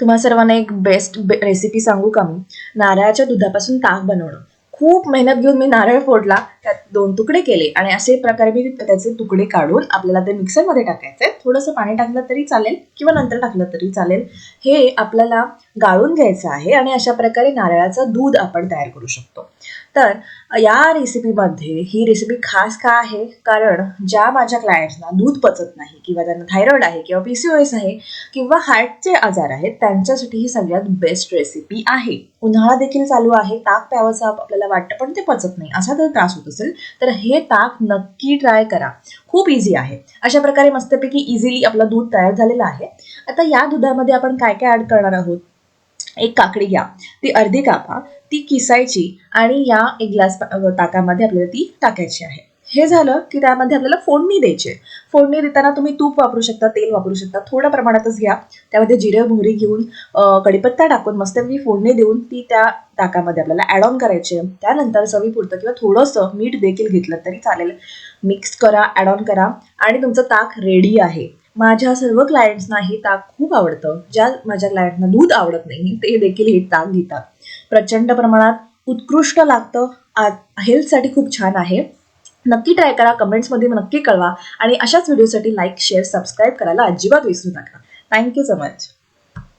तुम्हा सर्वांना एक बेस्ट बे रेसिपी सांगू का मी? नारळाच्या दुधापासून ताक बनवणं. खूप मेहनत घेऊन मी नारळ फोडला त्यात दोन तुकडे केले. आणि असे प्रकारे मी त्याचे तुकडे काढून आपल्याला ते मिक्सरमध्ये टाकायचे थोडंसं पाणी टाकलं तरी चालेल किंवा नंतर टाकलं तरी चालेल. हे आपल्याला गाळून घ्यायचं आहे आणि अशा प्रकारे नारळाचं दूध आपण तयार करू शकतो. तर या रेसिपीमध्ये ही रेसिपी खास का आहे? कारण ज्या माझ्या क्लायंट्सना दूध पचत नाही किंवा त्यांना थायरॉइड आहे किंवा पी सी ओ एस आहे किंवा हार्टचे आजार आहेत त्यांच्यासाठी ही सगळ्यात बेस्ट रेसिपी आहे. उन्हाळा देखील चालू आहे ताक प्यावंसं आपल्याला वाटतं पण ते पचत नाही. असा जर त्रास होत असेल तर हे ताक नक्की ट्राय करा. खूप इझी आहे. अशा प्रकारे मस्तपैकी इझिली आपलं दूध तयार झालेलं आहे. आता या दुधामध्ये आपण काय काय ॲड करणार आहोत? एक काकडी घ्या ती अर्धी कापा ती किसायची आणि या एक ग्लास ताकामध्ये आपल्याला ती टाकायची आहे. हे झालं की त्यामध्ये आपल्याला फोडणी द्यायची आहे. फोडणी देताना तुम्ही तूप वापरू शकता तेल वापरू शकता. थोड्या प्रमाणातच घ्या. त्यामध्ये जिरे मोहरी घेऊन कडीपत्ता कढीपत्ता टाकून मी फोडणी देऊन ती त्या ताकामध्ये आपल्याला ॲड ऑन करायची आहे. त्यानंतर चवीपुरतं किंवा थोडंसं मीठ देखील घेतलं तरी चालेल. मिक्स करा ॲड ऑन करा. आणि तुमचं ताक रेडी आहे. माझ्या सर्व क्लायंट्सना हे ताक खूप आवडतं. ज्या माझ्या क्लायंटना दूध आवडत नाही ते देखील हे ताक घेतात. प्रचंड प्रमाणात उत्कृष्ट लागतं. हेल्थसाठी खूप छान आहे. नक्की ट्राय करा कमेंट्समध्ये नक्की कळवा आणि अशाच व्हिडिओसाठी लाईक शेअर सबस्क्राईब करायला अजिबात विसरू नका. Thank you so much